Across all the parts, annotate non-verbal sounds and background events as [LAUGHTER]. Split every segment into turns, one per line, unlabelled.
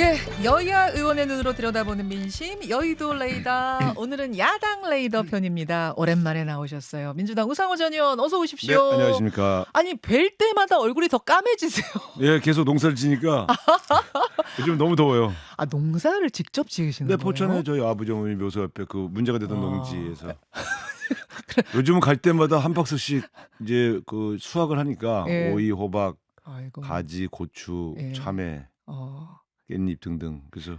예, 여야 의원의 눈으로 들여다보는 민심 여의도 레이더. [CLEARS THROAT] 오늘은 야당 레이더 편입니다. 오랜만에 나오셨어요. 민주당 우상호 전 의원 어서
네,
오십시오.
안녕하십니까.
아니 뵐 때마다 얼굴이 더 까매지세요.
예, 계속 농사를 지니까 [LAUGHS] 요즘 너무 더워요.
아 농사를 직접 지으시는
네,
거예요?
포천에 저희 아버지 어머니 묘소 옆에 그 문제가 되던
아.
농지에서 [LAUGHS] 요즘은 갈 때마다 한 박스씩 이제 그 수확을 하니까
예.
오이, 호박,
아이고.
가지, 고추,
예.
참외,
어,
깻잎 등등. 그래서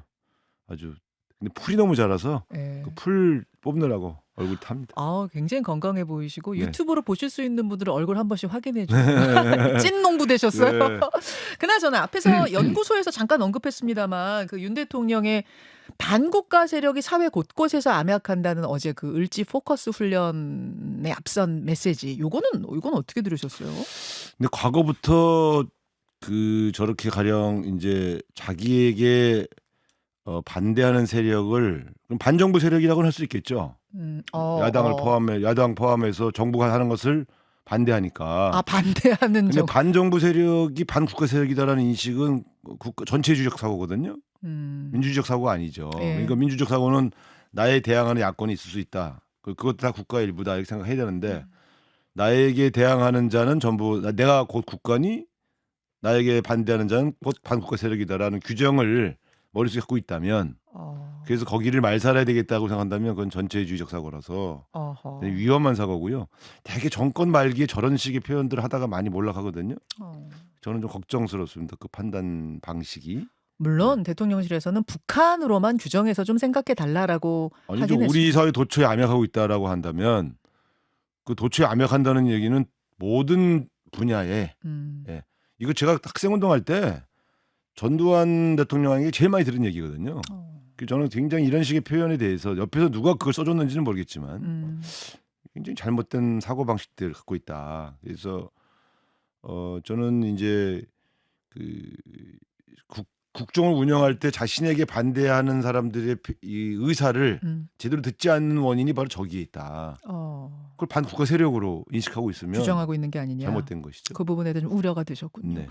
아주 근데 풀이 너무 자라서
예.
그풀 뽑느라고 얼굴 탑니다.
아, 굉장히 건강해 보이시고
네.
유튜브로 보실 수 있는 분들은 얼굴 한 번씩 확인해 주세요. [LAUGHS] 찐 농부 되셨어요.
네. [LAUGHS]
그나저나 앞에서 [LAUGHS] 연구소에서 잠깐 언급했습니다만 그 윤 대통령의 반국가 세력이 사회 곳곳에서 암약한다는 어제 그 을지 포커스 훈련의 앞선 메시지. 요거는 이건 어떻게 들으셨어요?
근데 과거부터 그 저렇게 가령 이제 자기에게 어, 반대하는 세력을 그럼 반정부 세력이라고는 할 수 있겠죠.
음, 어,
야당을
어.
포함해 야당 포함해서 정부가 하는 것을 반대하니까.
아 반대하는
근데
정.
반정부 세력이 반국가 세력이다라는 인식은 국가 전체주의적 사고거든요.
음.
민주주의적 사고가 아니죠.
예.
그러니까 민주적 사고는 나에 대항하는 야권이 있을 수 있다. 그- 그것도 다 국가의 일부다 이렇게 생각해야 되는데 나에게 대항하는 자는 전부 나- 내가 곧 국가니 나에게 반대하는 자는 곧 반국가 세력이다라는 규정을 머릿속에 갖고 있다면
어.
그래서 거기를 말살해야 되겠다고 생각한다면 그건 전체주의적 사고라서
어허.
되게 위험한 사고고요. 되게 정권 말기에 저런 식의 표현들을 하다가 많이 몰락하거든요.
어.
저는 좀 걱정스럽습니다. 그 판단 방식이.
물론 대통령실에서는 북한으로만 규정해서 좀 생각해 달라라고
아니
하긴
좀 우리. 사회 도처에 암약하고 있다라고 한다면 그 도처에 암약한다는 얘기는 모든 분야에
음.
예. 이거 제가 학생 운동할 때 전두환 대통령에게 제일 많이 들은 얘기거든요.
어.
그 저는 굉장히 이런 식의 표현에 대해서 옆에서 누가 그걸 써줬는지는 모르겠지만
음.
굉장히 잘못된 사고 방식들을 갖고 있다. 그래서 어 저는 이제 그 국, 국정을 운영할 때 자신에게 반대하는 사람들의 피- 이 의사를
음.
제대로 듣지 않는 원인이 바로 저기에 있다.
어.
그걸 반국가 세력으로 인식하고 있으면
규정하고 있는 게 아니냐.
잘못된 것이죠.
그 부분에 대한 좀 우려가 되셨군요.
네.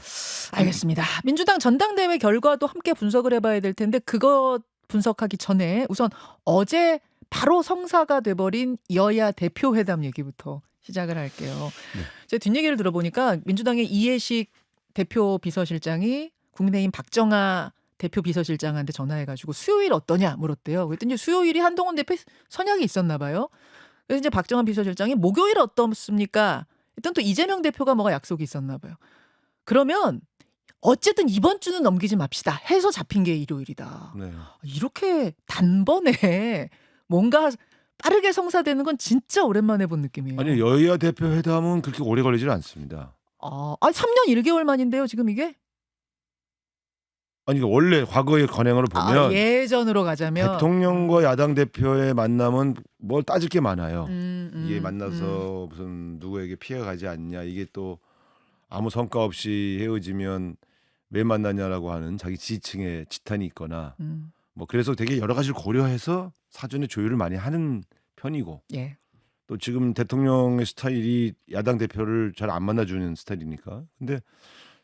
알겠습니다. 민주당 전당대회 결과도 함께 분석을 해봐야 될 텐데 그것 분석하기 전에 우선 어제 바로 성사가 돼버린 여야 대표 회담 얘기부터 시작을 할게요.
네.
제 뒷얘기를 들어보니까 민주당의 이해식 대표 비서실장이 국민의힘 박정아 대표 비서실장한테 전화해가지고 수요일 어떠냐 물었대요. 그랬더니 수요일이 한동훈 대표 선약이 있었나 봐요. 그래서 이제 박정아 비서실장이 목요일 어떻습니까? 일단 또 이재명 대표가 뭐가 약속이 있었나 봐요. 그러면 어쨌든 이번 주는 넘기지 맙시다. 해서 잡힌 게 일요일이다.
네.
이렇게 단번에 뭔가 빠르게 성사되는 건 진짜 오랜만에 본 느낌이에요.
아니 여야 대표 회담은 그렇게 오래 걸리질 않습니다.
아, 아 3년 1개월 만인데요, 지금 이게?
아니 원래 과거의 관행으로 보면
아, 예전으로 가자면
대통령과 야당 대표의 만남은 뭘 따질 게 많아요.
음, 음,
이게
음.
만나서 무슨 누구에게 피해가 가지 않냐 이게 또 아무 성과 없이 헤어지면 왜 만나냐라고 하는 자기 지지층의 지탄이 있거나
음,
뭐 그래서 되게 여러 가지를 고려해서 사전에 조율을 많이 하는 편이고
예.
또 지금 대통령의 스타일이 야당 대표를 잘 안 만나주는 스타일이니까 근데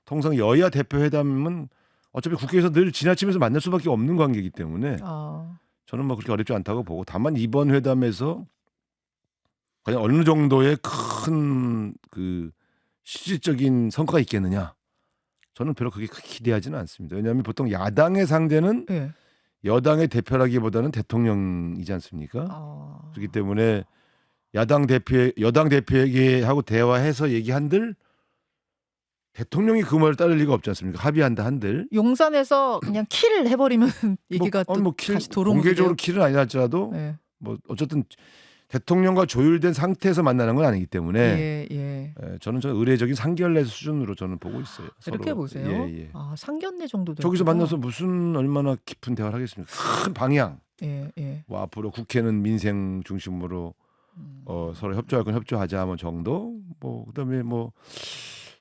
통상 여야 대표 회담은 어차피 국회에서 늘 지나치면서 만날 수밖에 없는 관계이기 때문에
아,
저는 뭐 그렇게 어렵지 않다고 보고 다만 이번 회담에서 그냥 어느 정도의 큰 그 실질적인 성과가 있겠느냐 저는 별로 그게 크게 기대하지는 않습니다. 왜냐하면 보통 야당의 상대는
예.
여당의 대표라기보다는 대통령이지 않습니까?
아.
그렇기 때문에 야당 대표 여당 대표에게 하고 대화해서 얘기한들 대통령이 그 말을 따를 리가 없지 않습니까? 합의한다 한들
용산에서 그냥 킬을 해버리면 [LAUGHS] 얘기가
뭐, 또뭐 킬,
다시 도로
공개적으로 킬은 아니라 할지라도
예.
뭐 어쨌든 대통령과 조율된 상태에서 만나는 건 아니기 때문에
예, 예.
예, 저는 저 의례적인 상견례 수준으로 저는 보고 있어요.
이렇게
서로.
보세요.
예, 예.
아, 상견례 정도 되고.
저기서 만나서 무슨 얼마나 깊은 대화를 하겠습니까? 큰 방향.
예, 예.
뭐 앞으로 국회는 민생 중심으로
음.
어, 서로 협조할 건 협조하자 뭐 정도. 뭐 그다음에 뭐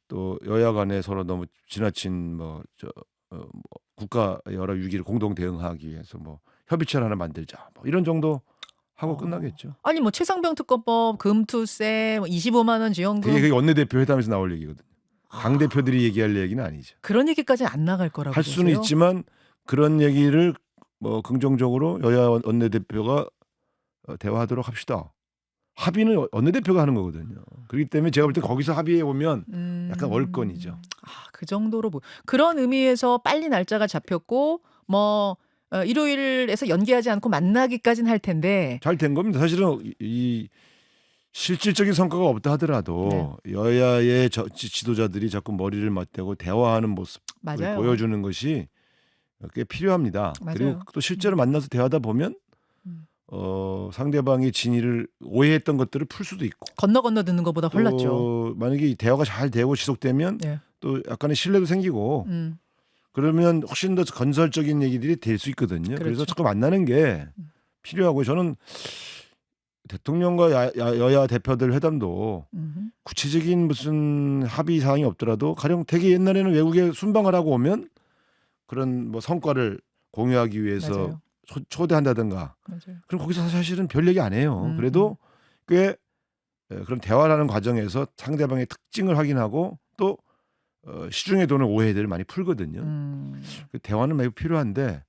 또 여야 간에 서로 너무 지나친 뭐저 어, 뭐 국가 여러 위기를 공동 대응하기 위해서 뭐 협의체를 하나 만들자. 뭐 이런 정도 하고
어.
끝나겠죠.
아니 뭐 최상병 특검법 금투세 뭐 25만 원 지원금
그게 원내대표 회담에서 나올 얘기거든요.
아,
당 대표들이 얘기할 얘기는 아니죠.
그런 얘기까지 안 나갈 거라고
할 수는
보세요?
있지만 그런 얘기를 뭐 긍정적으로 여야 원- 원내대표가 어, 대화하도록 합시다. 합의는 어- 원내대표가 하는 거거든요. 그렇기 때문에 제가 볼 때 거기서 합의해 오면
음.
약간 월권이죠.
아, 그 정도로 보- 그런 의미에서 빨리 날짜가 잡혔고 뭐 어, 일요일에서 연기하지 않고 만나기까지는 할 텐데
잘 된 겁니다. 사실은 이, 이 실질적인 성과가 없다 하더라도
네.
여야의 저, 지, 지도자들이 자꾸 머리를 맞대고 대화하는 모습을
맞아요.
보여주는 것이 꽤 필요합니다.
맞아요.
그리고 또 실제로 만나서 대화하다 보면
음.
어, 상대방의 진위를 오해했던 것들을 풀 수도 있고
건너 건너 듣는 것보다 홀랐죠.
또 만약에 이 대화가 잘 되고 지속되면
네.
또 약간의 신뢰도 생기고
음.
그러면 훨씬 더 건설적인 얘기들이 될 수 있거든요. 그래서
그렇죠.
자꾸 만나는 게
음.
필요하고 저는 대통령과 야, 야- 여야 대표들 회담도
음.
구체적인 무슨 합의 사항이 없더라도 가령 되게 옛날에는 외국에 순방을 하고 오면 그런 뭐 성과를 공유하기 위해서
맞아요.
초, 초대한다든가
맞아요.
그럼 거기서 사실은 별 얘기 안 해요.
음,
그래도 꽤 에, 그런 대화를 하는 과정에서 상대방의 특징을 확인하고 또 어, 시중에 도는 오해들을 많이 풀거든요.
음.
그 대화는 매우 필요한데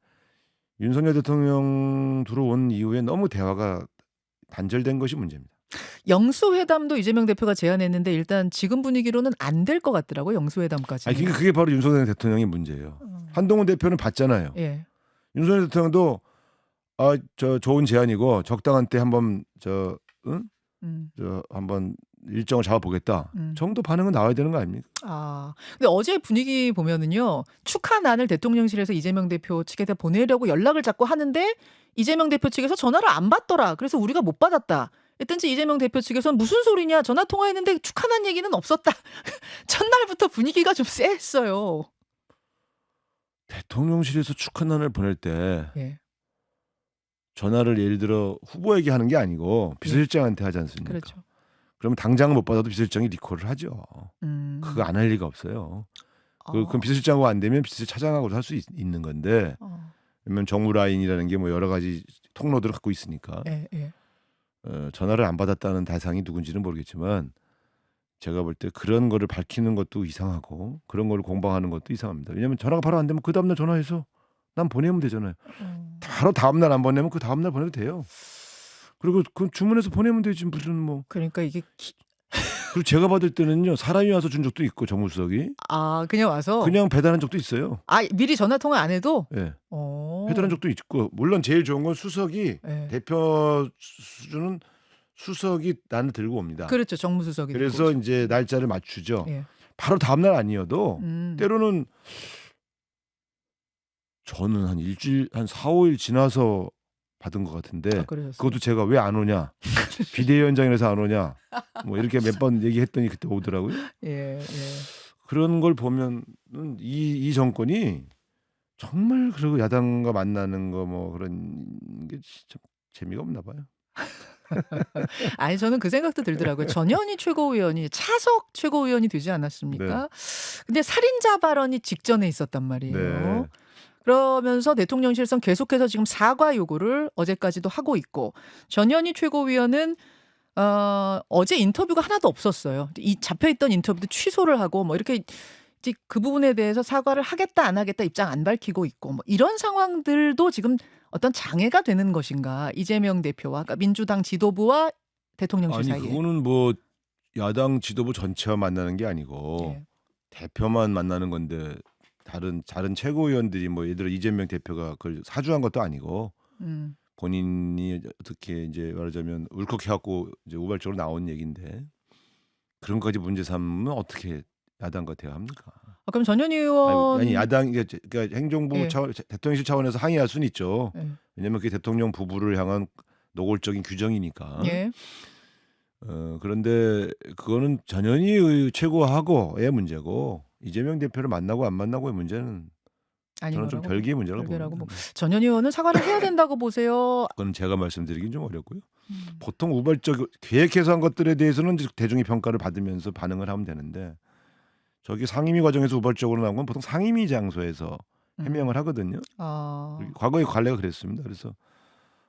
윤석열 대통령 들어온 이후에 너무 대화가 단절된 것이 문제입니다.
영수회담도 이재명 대표가 제안했는데 일단 지금 분위기로는 안 될 것 같더라고요. 영수회담까지.
아니 그게, 그게 바로 윤석열 대통령의 문제예요.
어.
한동훈 대표는 봤잖아요.
예.
윤석열 대통령도 아 저 좋은 제안이고 적당한 때 한번 저, 응?
음.
저 한번 일정을 잡아보겠다.
음.
정도 반응은 나와야 되는 거 아닙니까?
아, 근데 어제 분위기 보면은요 축하난을 대통령실에서 이재명 대표 측에다 보내려고 연락을 자꾸 하는데 이재명 대표 측에서 전화를 안 받더라. 그래서 우리가 못 받았다. 했든지 이재명 대표 측에서는 무슨 소리냐 전화 통화했는데 축하난 얘기는 없었다. [LAUGHS] 첫날부터 분위기가 좀 쎄했어요.
대통령실에서 축하난을 보낼 때
예,
전화를 예를 들어 후보에게 하는 게 아니고 비서실장한테 하지 않습니까?
그렇죠.
그러면 당장 못 받아도 비서실장이 리콜을 하죠.
음,
그거 안 할 리가 없어요. 그,
어,
그럼 비서실장하고 안 되면 비서실 차장하고도 할 수 있는 건데
어,
왜냐면 정무 라인이라는 게 뭐 여러 가지 통로들을 갖고 있으니까
예, 예.
어, 전화를 안 받았다는 대상이 누군지는 모르겠지만 제가 볼 때 그런 거를 밝히는 것도 이상하고 그런 거를 공방하는 것도 이상합니다. 왜냐면 전화가 바로 안 되면 그 다음날 전화해서 난 보내면 되잖아요.
어,
바로 다음 날 안 보내면 그 다음 날 보내도 돼요. 그리고 그 주문해서 보내면 되지 무슨 뭐
그러니까 이게 기-
그리고 제가 받을 때는요 사람이 와서 준 적도 있고 정무수석이
아 그냥 와서
그냥 배달한 적도 있어요.
아 미리 전화 통화 안 해도
예,
어,
배달한 적도 있고 물론 제일 좋은 건 수석이
예.
대표 수준은 수석이 나는 들고 옵니다.
그렇죠 정무수석이
그래서
들고 오죠.
이제 날짜를 맞추죠.
예.
바로 다음 날 아니어도
음.
때로는 저는 한 일주일 한 4, 5일 지나서 받은 것 같은데
아.
그것도 제가 왜 안 오냐 [LAUGHS] 비대위원장이라서 안 오냐 뭐 이렇게 몇 번 얘기했더니 그때 오더라고요.
예, 예.
그런 걸 보면은 이, 이 정권이 정말 그리고 야당과 만나는 거 뭐 그런 게 진짜 재미가 없나 봐요. [LAUGHS]
아니 저는 그 생각도 들더라고요. 전현희 최고위원이 차석 최고위원이 되지 않았습니까? 근데 살인자 발언이 직전에 있었단 말이에요.
네.
그러면서 대통령실에서는 계속해서 지금 사과 요구를 어제까지도 하고 있고 전현희 최고위원은 어, 어제 인터뷰가 하나도 없었어요. 이 잡혀있던 인터뷰도 취소를 하고 뭐 이렇게 그 부분에 대해서 사과를 하겠다 안 하겠다 입장 안 밝히고 있고 뭐 이런 상황들도 지금 어떤 장애가 되는 것인가 이재명 대표와 그러니까 민주당 지도부와 대통령실
아니
사이에
그거는 뭐 야당 지도부 전체와 만나는 게 아니고
예.
대표만 만나는 건데 다른 다른 최고위원들이 뭐 예를 들어 이재명 대표가 그걸 사주한 것도 아니고
음,
본인이 어떻게 이제 말하자면 울컥해갖고 이제 우발적으로 나온 얘기인데 그런 거까지 문제 삼으면 어떻게 야당과 대화합니까?
아, 그럼 전현희 의원
아니, 아니 야당 그러니까 행정부
예.
차원 대통령실 차원에서 항의할 수는 있죠.
예.
왜냐면 그게 대통령 부부를 향한 노골적인 규정이니까.
예.
어, 그런데 그거는 전현희 의 최고하고의 문제고 이재명 대표를 만나고 안 만나고의 문제는
아니
저는 좀 별개의 문제라고
별개라고
봅니다.
전현희 의원은 사과를 해야 된다고 보세요. [LAUGHS]
그건 제가 말씀드리긴 좀 어렵고요.
음.
보통 우발적 계획해서 한 것들에 대해서는 대중의 평가를 받으면서 반응을 하면 되는데 저기 상임위 과정에서 우발적으로 나온 건 보통 상임위 장소에서
음.
해명을 하거든요.
아,
과거에 관례가 그랬습니다. 그래서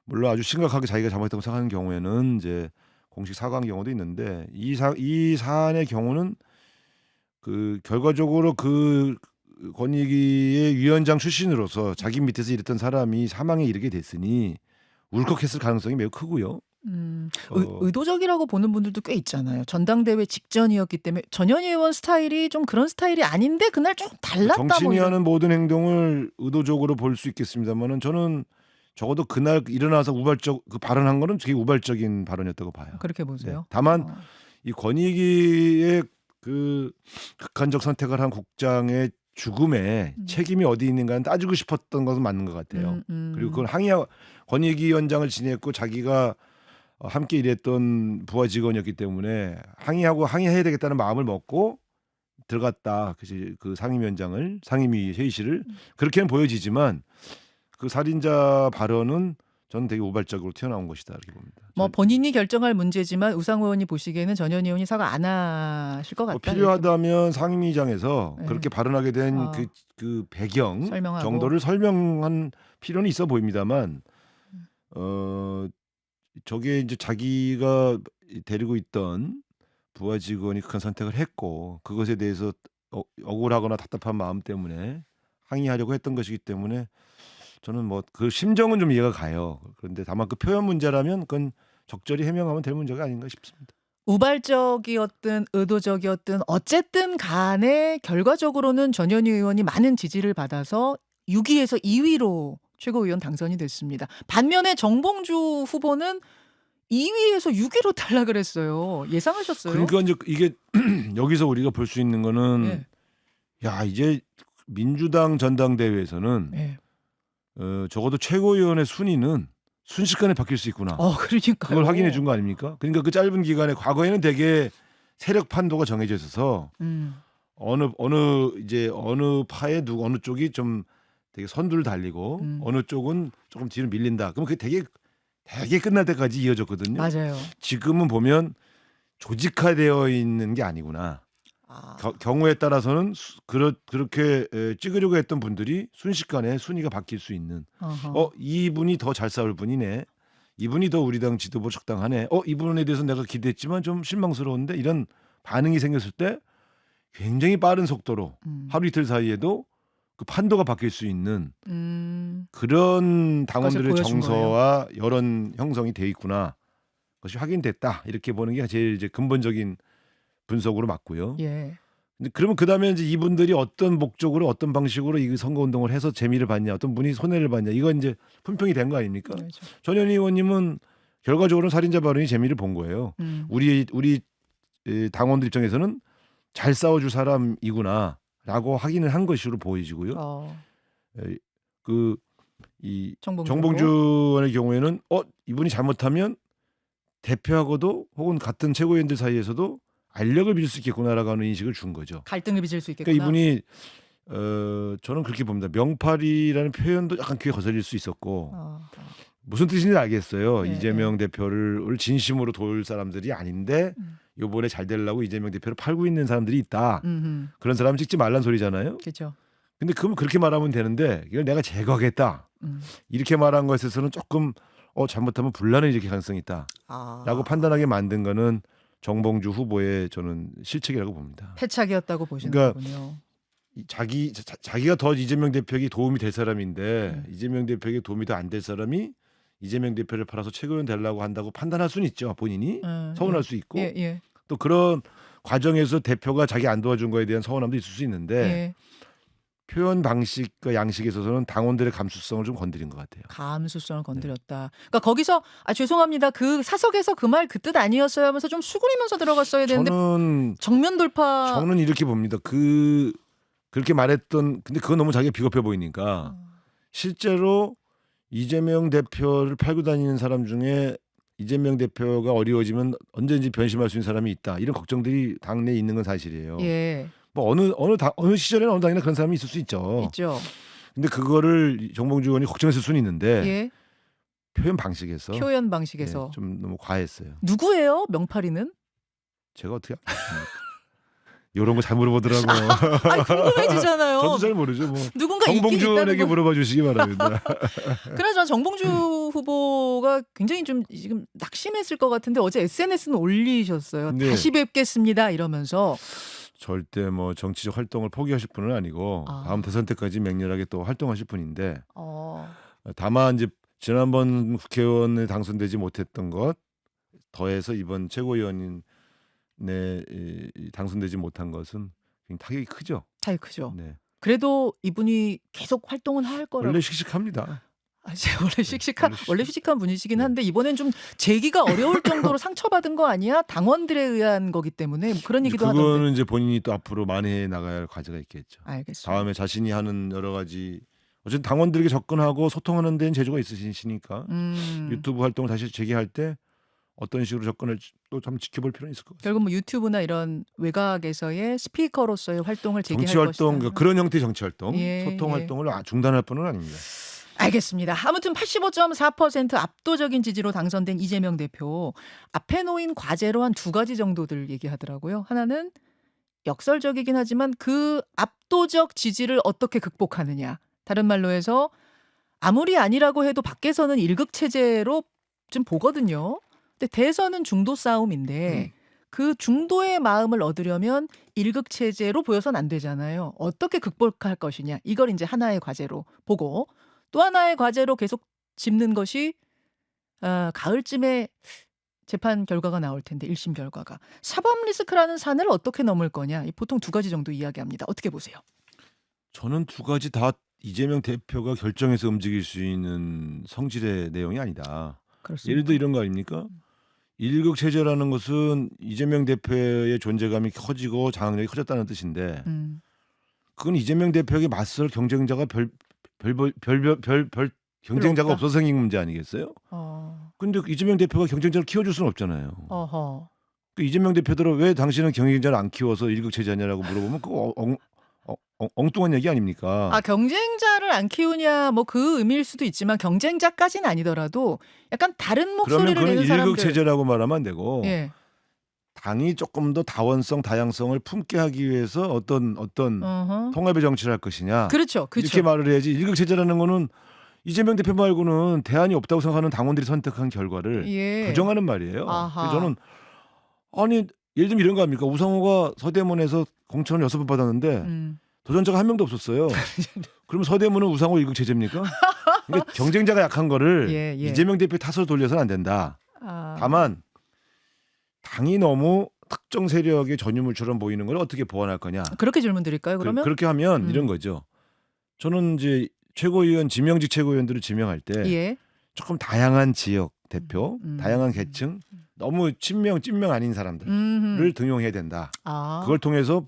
물론 아주 심각하게 자기가 잘못했다고 생각하는 경우에는 이제 공식 사과한 경우도 있는데 이 사 이 사안의 경우는 그 결과적으로 그 권익위의 위원장 출신으로서 자기 밑에서 일했던 사람이 사망에 이르게 됐으니 울컥했을 가능성이 매우 크고요.
음,
어.
의, 의도적이라고 보는 분들도 꽤 있잖아요. 전당대회 직전이었기 때문에 전현희 의원 스타일이 좀 그런 스타일이 아닌데 그날 좀 달랐다 뭐
정치인이 하는 모든 행동을 의도적으로 볼 수 있겠습니다만은 저는 적어도 그날 일어나서 우발적 그 발언한 거는 되게 우발적인 발언이었다고 봐요.
그렇게 보세요.
네. 다만
어.
이 권익위의 그 극한적 선택을 한 국장의 죽음에
음.
책임이 어디 있는가는 따지고 싶었던 것은 맞는 것 같아요.
음, 음.
그리고 그걸 항의 권익위원장을 지냈고 자기가 어, 함께 일했던 부하 직원이었기 때문에 항의하고 항의해야 되겠다는 마음을 먹고 들어갔다. 그그 상임위원장을 상임위 회의실을
음.
그렇게는 보여지지만 그 살인자 발언은 저는 되게 우발적으로 튀어나온 것이다 이렇게 봅니다.
뭐
저-
본인이 결정할 문제지만 우상 의원이 보시기에는 전현희 의원이 사과 안 하실
것뭐
같다.
필요하다면 상임위장에서
네.
그렇게 발언하게 된
아.
그그 배경
설명하고.
정도를 설명한 필요는 있어 보입니다만
음.
어 저게 이제 자기가 데리고 있던 부하 직원이 큰 선택을 했고 그것에 대해서 어, 억울하거나 답답한 마음 때문에 항의하려고 했던 것이기 때문에 저는 뭐 그 심정은 좀 이해가 가요. 그런데 다만 그 표현 문제라면 그건 적절히 해명하면 될 문제가 아닌가 싶습니다.
우발적이었든 의도적이었든 어쨌든 간에 결과적으로는 전현희 의원이 많은 지지를 받아서 6위에서 2위로 최고위원 당선이 됐습니다. 반면에 정봉주 후보는 2위에서 6위로 탈락을 했어요. 예상하셨어요?
그러니까 이제 이게 [CLEARS THROAT] 여기서 우리가 볼 수 있는 거는
예.
야 이제 민주당 전당대회에서는
예.
어, 적어도 최고위원의 순위는 순식간에 바뀔 수 있구나.
어, 그러니까요.
그걸 확인해 준 거 아닙니까? 그러니까 그 짧은 기간에 과거에는 되게 세력 판도가 정해져 있어서
음.
어느 어느 이제 어느 파에 누구 어느 쪽이 좀 되게 선두를 달리고
음.
어느 쪽은 조금 뒤로 밀린다. 그럼 그게 되게 되게 끝날 때까지 이어졌거든요.
맞아요.
지금은 보면 조직화되어 있는 게 아니구나.
아,
겨- 경우에 따라서는 수- 그렇, 그렇게 에, 찍으려고 했던 분들이 순식간에 순위가 바뀔 수 있는.
어허.
어 이분이 더 잘 싸울 분이네. 이분이 더 우리 당 지도부 적당하네. 어 이분에 대해서 내가 기대했지만 좀 실망스러운데 이런 반응이 생겼을 때 굉장히 빠른 속도로
음.
하루 이틀 사이에도 그 판도가 바뀔 수 있는
음.
그런 당원들의
보여준
정서와 여론 형성이 돼 있구나. 그것이 확인됐다. 이렇게 보는 게 제일 이제 근본적인 분석으로 맞고요.
예.
그러면 그 다음에 이제 이분들이 어떤 목적으로 어떤 방식으로 이 선거 운동을 해서 재미를 봤냐, 어떤 분이 손해를 봤냐, 이건 이제 품평이 된 거 아닙니까?
그렇죠.
전현희 의원님은 결과적으로 살인자 발언이 재미를 본 거예요.
음.
우리 우리 에, 당원들 입장에서는 잘 싸워줄 사람이구나라고 확인을 한 것으로 보여지고요.
어,
그이
정봉주.
정봉주 의원의 경우에는 어 이분이 잘못하면 대표하고도 혹은 같은 최고위원들 사이에서도 알력을 빚을 수 있겠구나라고 하는 인식을 준 거죠.
갈등을 빚을 수 있겠구나.
그러니까 이분이 어 저는 그렇게 봅니다. 명팔이라는 표현도 약간 귀에 거슬릴 수 있었고
어, 어.
무슨 뜻인지 알겠어요.
네,
이재명 대표를 진심으로 도울 사람들이 아닌데
음.
요번에 잘 되려고 이재명 대표를 팔고 있는 사람들이 있다.
음흠.
그런 사람 찍지 말란 소리잖아요.
그렇죠.
근데 그러면 그렇게 말하면 되는데 이걸 내가 제거하겠다.
음.
이렇게 말한 것에서는 조금 어 잘못하면 분란을 일으킬 가능성이 있다라고
아.
판단하게 만든 거는 정봉주 후보의 저는 실책이라고 봅니다.
패착이었다고 보시는
그러니까 자기 자, 기가더 이재명 대표에게 도움이 될 사람인데
음.
이재명 대표에게 도움이 더 안 될 사람이 이재명 대표를 팔아서 최고위원 되려고 한다고 판단할 수는 있죠 본인이
음,
서운할
예.
수 있고
예, 예,
또 그런 과정에서 대표가 자기 안 도와준 거에 대한 서운함도 있을 수 있는데
예.
표현 방식과 양식에 있어서는 당원들의 감수성을 좀 건드린 것 같아요.
감수성을 건드렸다. 그러니까 거기서 아 죄송합니다. 그 사석에서 그 말 그 뜻 아니었어요 하면서 좀 수그리면서 들어갔어야 되는데
저는
정면 돌파.
저는 이렇게 봅니다. 그 그렇게 말했던 근데 그건 너무 자기가 비겁해 보이니까
어.
실제로 이재명 대표를 팔고 다니는 사람 중에 이재명 대표가 어려워지면 언제든지 변심할 수 있는 사람이 있다. 이런 걱정들이 당내에 있는 건 사실이에요.
예,
뭐 어느 어느 당 어느 시절에는 어느 당이나 그런 사람이 있을 수 있죠.
있죠.
근데 그거를 정봉주 의원이 걱정했을 수는 있는데
예,
표현 방식에서
표현
예,
방식에서
좀 너무 과했어요.
누구예요? 명팔이는?
제가 어떻게 [LAUGHS] 이런 거 잘 물어보더라고.
아니 궁금해지잖아요.
저도 잘 모르죠. 뭐
누군가
정봉주 의원에게
거.
물어봐 주시기 바랍니다. [LAUGHS]
그나저나 정봉주 후보가 굉장히 좀 지금 낙심했을 것 같은데 어제 SNS는 올리셨어요.
네.
다시 뵙겠습니다 이러면서
절대 뭐 정치적 활동을 포기하실 분은 아니고
아.
다음 대선 때까지 맹렬하게 또 활동하실 분인데
어.
다만 이제 지난번 국회의원에 당선되지 못했던 것 더해서 이번 최고위원에 이- 이 당선되지 못한 것은 굉장히 타격이 크죠.
차이 크죠.
네.
그래도 이분이 계속 활동은 할 거라고.
원래 씩씩합니다.
아, 제가 원래 씩씩한
원래 씩씩-
원래 씩씩한 분이시긴
네.
한데 이번엔 좀 재기가 어려울 정도로 [LAUGHS] 상처받은 거 아니야? 당원들에 의한 거기 때문에 뭐 그런 얘기도
그거는
하던데.
이제 본인이 또 앞으로 만회해 나가야 할 과제가 있겠죠.
알겠습니다.
다음에 자신이 하는 여러 가지 어쨌든 당원들에게 접근하고 소통하는 데는 재주가 있으시니까
음.
유튜브 활동을 다시 재개할 때 어떤 식으로 접근할지 또 좀 지켜볼 필요는 있을 것 같아요.
결국 뭐 유튜브나 이런 외곽에서의 스피커로서의 활동을 재개할
정치 활동
것이다.
그런 형태의 정치 활동,
예,
소통
예.
활동을 아- 중단할 뿐은 아닙니다.
알겠습니다. 아무튼 85.4% 압도적인 지지로 당선된 이재명 대표 앞에 놓인 과제로 한 두 가지 정도들 얘기하더라고요. 하나는 역설적이긴 하지만 그 압도적 지지를 어떻게 극복하느냐. 다른 말로 해서 아무리 아니라고 해도 밖에서는 일극 체제로 좀 보거든요. 근데 대선은 중도 싸움인데 그 중도의 마음을 얻으려면 일극 체제로 보여선 안 되잖아요. 어떻게 극복할 것이냐. 이걸 이제 하나의 과제로 보고 또 하나의 과제로 계속 짚는 것이 아, 가을쯤에 재판 결과가 나올 텐데 1심 결과가 사법 리스크라는 산을 어떻게 넘을 거냐. 이 보통 두 가지 정도 이야기합니다. 어떻게 보세요?
저는 두 가지 다 이재명 대표가 결정해서 움직일 수 있는 성질의 내용이 아니다.
그렇습니다.
예를 들어 이런 거 아닙니까? 일극 체제라는 것은 이재명 대표의 존재감이 커지고 장악력이 커졌다는 뜻인데
음,
그건 이재명 대표에게 맞설 경쟁자가 별 별 별 별 경쟁자가
없다.
없어서 생긴 문제 아니겠어요?
어,
근데 이재명 대표가 경쟁자를 키워줄 수는 없잖아요.
어허.
그 이재명 대표들은 왜 당신은 경쟁자를 안 키워서 일극 체제냐라고 물어보면 그거 엉, 엉, 엉, 엉뚱한 얘기 아닙니까?
아 경쟁자를 안 키우냐 뭐 그 의미일 수도 있지만 경쟁자까지는 아니더라도 약간 다른 목소리를 내는 사람들
체제라고 말하면 안 되고
예.
당이 조금 더 다원성, 다양성을 품게 하기 위해서 어떤 어떤
어허.
통합의 정치를 할 것이냐
그렇죠. 그렇죠.
이렇게 말을 해야지 일극 체제라는 거는 이재명 대표 말고는 대안이 없다고 생각하는 당원들이 선택한 결과를
예.
부정하는 말이에요.
아하.
그래서 저는 아니 예를 들면 이런 거 아닙니까? 우상호가 서대문에서 공천을 여섯 번 받았는데
음.
도전자가 한 명도 없었어요. [LAUGHS] 그러면 서대문은 우상호 일극 체제입니까? 그러니까 경쟁자가 약한 거를 [LAUGHS]
예, 예.
이재명 대표 탓으로 돌려서는 안 된다.
아.
다만 당이 너무 특정 세력의 전유물처럼 보이는 걸 어떻게 보완할 거냐.
그렇게 질문 드릴까요? 그러면
그, 렇게 하면
음.
이런 거죠. 저는 이제 최고위원 지명직 최고위원들을 지명할 때
예.
조금 다양한 지역 대표,
음.
다양한 계층, 너무 친명 찐명 아닌 사람들을
음.
등용해야 된다.
아.
그걸 통해서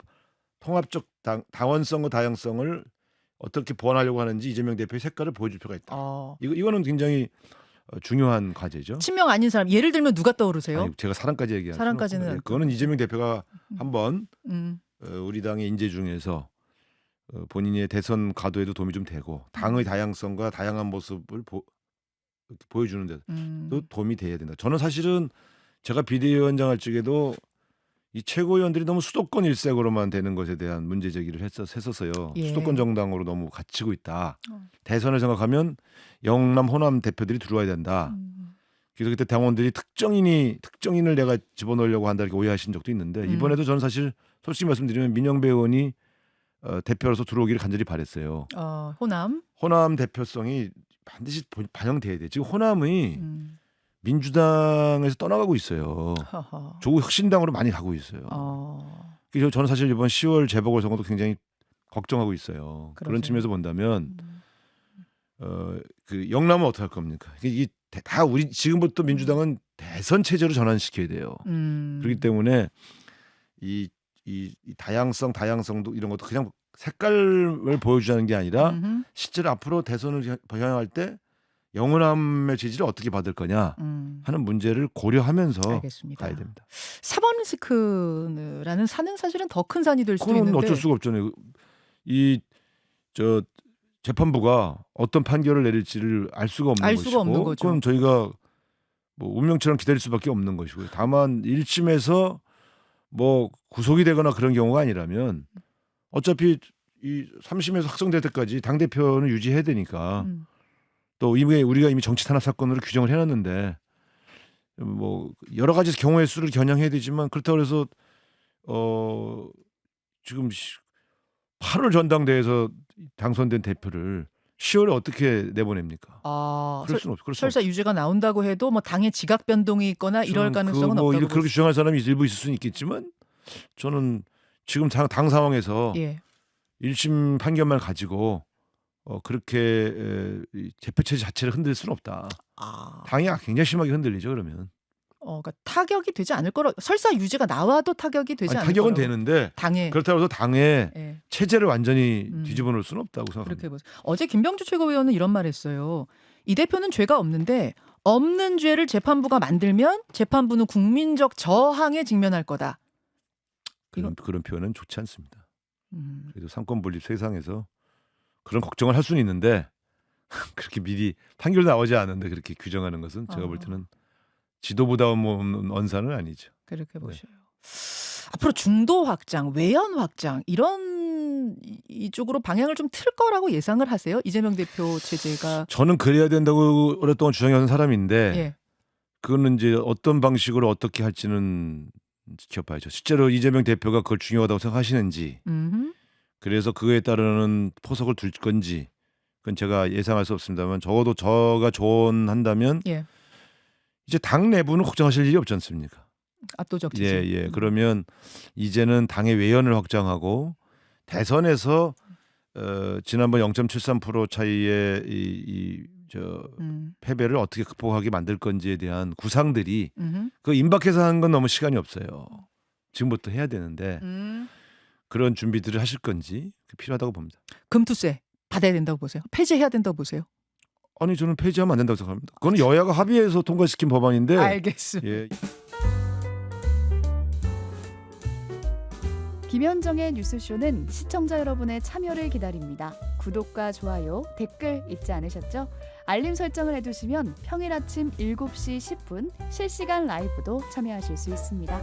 통합적 당, 다원성과 다양성을 어떻게 보완하려고 하는지 이재명 대표의 색깔을 보여줄 필요가 있다.
어.
이거 이거는 굉장히 어, 중요한 과제죠.
친명 아닌 사람 예를 들면 누가 떠오르세요?
아니, 제가 사람까지 얘기하는
사람까지는 안
그거는 이재명 대표가
음.
한번
음.
어, 우리 당의 인재 중에서 어, 본인의 대선 가도에도 도움이 좀 되고 당의 다양성과 다양한 모습을 보, 보여주는 데도
음.
도움이 돼야 된다. 저는 사실은 제가 비대위원장 할 적에도 이 최고위원들이 너무 수도권 일색으로만 되는 것에 대한 문제 제기를 했었, 했었어요.
예.
수도권 정당으로 너무 갇히고 있다.
어.
대선을 생각하면 영남, 호남 대표들이 들어와야 된다.
음.
그래서 그때 당원들이 특정인이 특정인을 내가 집어넣으려고 한다 이렇게 오해하신 적도 있는데
음.
이번에도 저는 사실 솔직히 말씀드리면 민영배 의원이 어, 대표로서 들어오기를 간절히 바랬어요.
어, 호남.
호남 대표성이 반드시 보- 반영돼야 돼. 지금 호남이
음.
민주당에서 떠나가고 있어요. 조국 혁신당으로 많이 가고 있어요.
어.
그래서 저는 사실 이번 10월 재보궐 선거도 굉장히 걱정하고 있어요.
그러세요.
그런 측면에서 본다면
음.
어, 그 영남은 어떻게 할 겁니까? 이게- 다 우리 지금부터 민주당은 대선 체제로 전환시켜야 돼요.
음.
그렇기 때문에 이, 이, 이 다양성, 다양성도 이런 것도 그냥 색깔을 보여주자는 게 아니라
음흠.
실제로 앞으로 대선을 겨냥할 때 영원함의 지지를 어떻게 받을 거냐
음.
하는 문제를 고려하면서
알겠습니다.
가야 됩니다.
사법 리스크라는 산은 사실은 더 큰 산이 될 수도
그건
있는데
어쩔 수가 없잖아요. 이 저 재판부가 어떤 판결을 내릴지를 알 수가 없는
알
것이고
수가 없는 거죠.
그건 저희가 뭐 운명처럼 기다릴 수밖에 없는 것이고요. 다만 1심에서 뭐 구속이 되거나 그런 경우가 아니라면 어차피 이 3심에서 확정될 때까지 당 대표는 유지해야 되니까
음.
또 이미 우리가 이미 정치 탄압 사건으로 규정을 해놨는데 뭐 여러 가지 경우의 수를 겨냥해야 되지만 그렇다고 해서 어 지금 8월 전당대회에서 당선된 대표를 10월에 어떻게 내보냅니까?
아,
그럴
설,
수는 없. 그럴 수
설사 유죄가 나온다고 해도 뭐 당의 지각 변동이 있거나 이럴 가능성은
그 뭐
없다고
그렇게 주장할 사람이 일부 있을 수는 있겠지만 저는 지금 당, 당 상황에서
예.
1심 판결만 가지고 어, 그렇게 에, 이 대표 체제 자체를 흔들 수는 없다.
아,
당이 굉장히 심하게 흔들리죠 그러면.
어, 그러니까 타격이 되지 않을 거라. 설사 유죄가 나와도 타격이 되지
아니,
않을
타격은
거라고.
되는데
당에
그렇다고 해서 당의
예.
체제를 완전히
음.
뒤집어 놓을 수는 없다고
그렇게
생각합니다.
보세요. 어제 김병주 최고위원은 이런 말했어요. 이 대표는 죄가 없는데 없는 죄를 재판부가 만들면 재판부는 국민적 저항에 직면할 거다.
그런 그런 표현은 좋지 않습니다.
음,
그래도 상권 분립 세상에서 그런 걱정을 할 수는 있는데 [LAUGHS] 그렇게 미리 판결 나오지 않은데 그렇게 규정하는 것은 제가 볼
아.
때는 지도보다 없는 언사는 아니죠.
그렇게
네.
보셔요. 앞으로 중도 확장, 외연 확장 이런 이- 이쪽으로 방향을 좀 틀 거라고 예상을 하세요. 이재명 대표 체제가
저는 그래야 된다고 오랫동안 주장해온 사람인데
예.
그거는 이제 어떤 방식으로 어떻게 할지는 지켜봐야죠. 실제로 이재명 대표가 그걸 중요하다고 생각하시는지
음.
그래서 그에 따르는 포석을 둘 건지 그건 제가 예상할 수 없습니다만 적어도 저가 조언한다면
예.
이제 당 내부는 걱정하실 일이 없지 않습니까?
압도적 지지.
예, 예.
음.
그러면 이제는 당의 외연을 확장하고 대선에서 어, 지난번 0.73% 차이의 이저
음.
패배를 어떻게 극복하게 만들 건지에 대한 구상들이
음흠.
그 임박해서 하는 건 너무 시간이 없어요. 지금부터 해야 되는데
음.
그런 준비들을 하실 건지 필요하다고 봅니다.
금투세 받아야 된다고 보세요. 폐지해야 된다고 보세요.
아니 저는 폐지하면 안 된다고 생각합니다. 그거는 여야가 합의해서 통과시킨 법안인데
알겠습니다.
예,
김현정의 뉴스쇼는 시청자 여러분의 참여를 기다립니다. 구독과 좋아요, 댓글 잊지 않으셨죠? 알림 설정을 해두시면 평일 아침 7시 10분 실시간 라이브도 참여하실 수 있습니다.